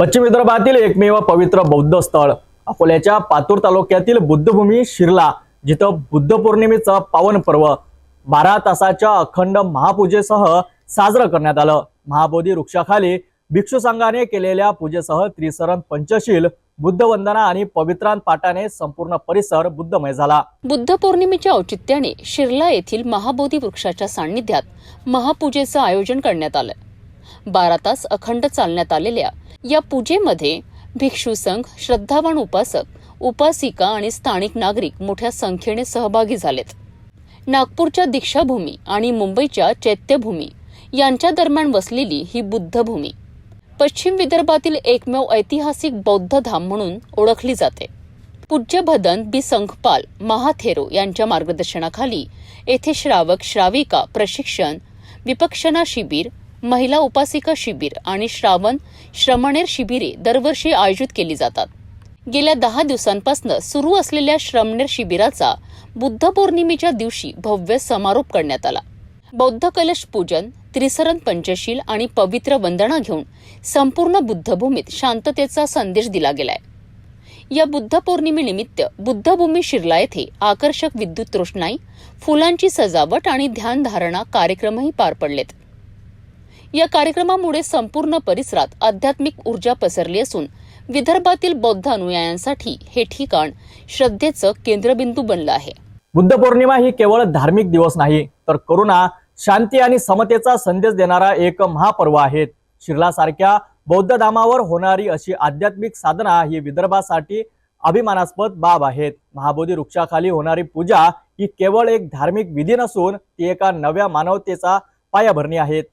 पश्चिम विदर्भातील एकमेव पवित्र बौद्ध स्थळ. अकोल्याच्या पातूर तालुक्यातील बुद्धभूमी शिरला जिथं बुद्ध पौर्णिमेचं पावन पर्व बारा तासाच्या अखंड महापूजेसह साजरं करण्यात आलं. महाबोधी वृक्षाखाली भिक्षू संघाने केलेल्या पूजेसह त्रिसरण पंचशील बुद्ध वंदना आणि पवित्रांत पाठाने संपूर्ण परिसर बुद्धमय झाला. बुद्ध पौर्णिमेच्या औचित्याने शिरला येथील महाबोधी वृक्षाच्या सान्निध्यात महापूजेचं आयोजन करण्यात आलं. बारा तास अखंड चालण्यात आलेल्या या पूजेमध्ये भिक्षू संघ श्रद्धावान उपासक उपासिका आणि स्थानिक नागरिक मोठ्या संख्येने सहभागी झालेत. नागपूरच्या दीक्षाभूमी आणि मुंबईच्या चैत्यभूमी यांच्या दरम्यान वसलेली ही बुद्धभूमी पश्चिम विदर्भातील एकमेव ऐतिहासिक बौद्ध धाम म्हणून ओळखली जाते. पूज्य भदन बी. संघपाल महाथेरो यांच्या मार्गदर्शनाखाली येथे श्रावक श्राविका प्रशिक्षण विपक्षना शिबिर महिला उपासिका शिबिर आणि श्रावण श्रमणेर शिबिरे दरवर्षी आयोजित केली जातात. गेल्या दहा दिवसांपासून सुरू असलेल्या श्रमणेर शिबिराचा बुद्ध पौर्णिमेच्या दिवशी भव्य समारोप करण्यात आला. बौद्ध कलश पूजन त्रिसरण पंचशील आणि पवित्र वंदना घेऊन संपूर्ण बुद्धभूमीत शांततेचा संदेश दिला गेलाय. या बुद्ध पौर्णिमेनिमित्त बुद्धभूमी शिरला येथे आकर्षक विद्युत रोषणाई फुलांची सजावट आणि ध्यानधारणा कार्यक्रमही पार पडलेत. या कार्यक्रमामुळे संपूर्ण परिसरात आध्यात्मिक ऊर्जा पसरली असून विदर्भातील बौद्ध अनुयायांसाठी हे ठिकाण श्रद्धेचं केंद्रबिंदू बनलं आहे. बुद्ध पौर्णिमा ही केवळ धार्मिक दिवस नाही तर करुणा शांती आणि समतेचा संदेश देणारा एक महापर्व आहे. शिरलासारख्या बौद्ध धामावर होणारी अशी आध्यात्मिक साधना ही विदर्भासाठी अभिमानास्पद बाब आहेत. महाबोधी वृक्षाखाली होणारी पूजा ही केवळ एक धार्मिक विधी नसून ती एका नव्या मानवतेचा पायाभरणी आहेत